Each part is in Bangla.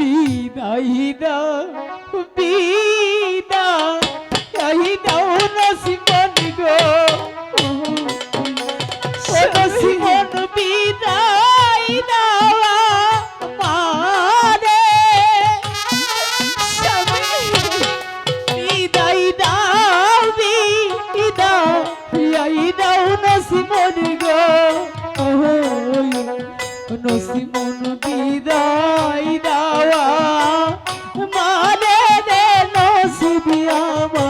বিদায় দাও বিদায় দাও নসিমন গো। নসিমন বিদায় দাও নসিমন বিদায় নসিবি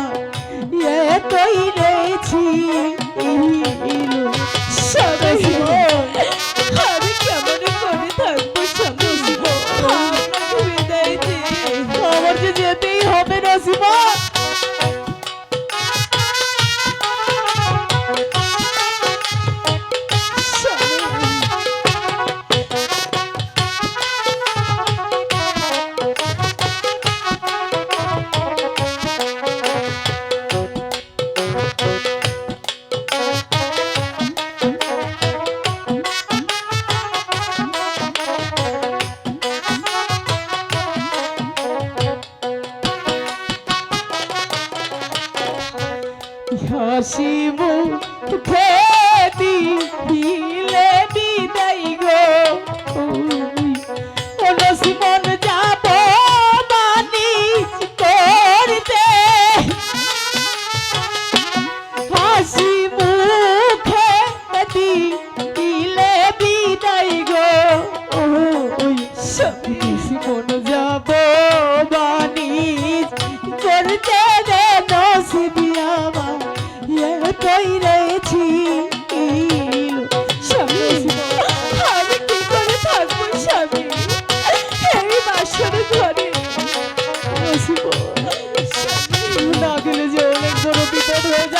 হাসি মুখে দিলে বিদায় গো। নসিমন যাব বানিজ করতে। হাসি মুখে দিলে বিদায় গো।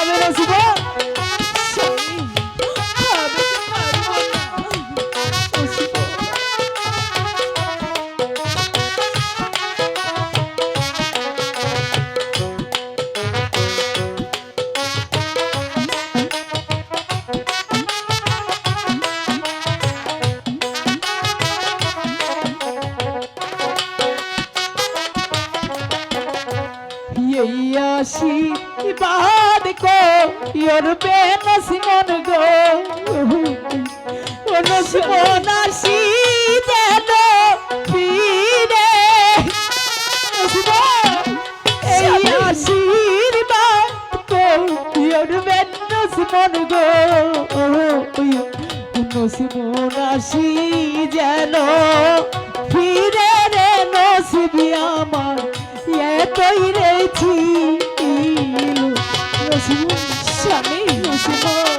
যাবে না এই আসি বাদ কো ইয়র বেন সিমন গো। ও নসিমন আসি যেন ফিরে। এই আসির বাদ কো ইয়র বেন সিমন গো। নসিমন আসি যেন ফিরে রে নসিবি আমার। এ তৈরেছি স্বামী আমি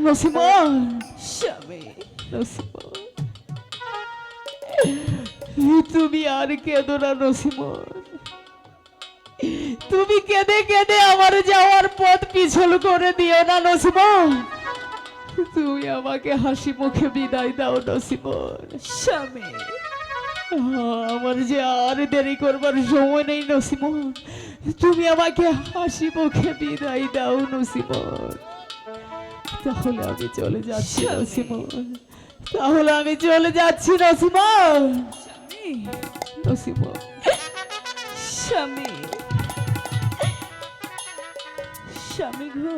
নসিমা স্বামী নসিমা তুমি আর কেঁদো না নসিমন তুমি কেঁদে কেঁদে আমার যাওয়ার পথ পিছল করে দিও না নসিমন তুমি আমাকে হাসি মুখে বিদায় দাও নসিমন স্বামী আমার যে আর দেরি করবার সময় নেই নসিমন তুমি আমাকে হাসি মুখে বিদায় দাও নসিমন তাহলে আমি চলে যাচ্ছি নসিমন তাহলে আমি চলে যাচ্ছি নসিমন নসিমন স্বামী। স্বামী গো।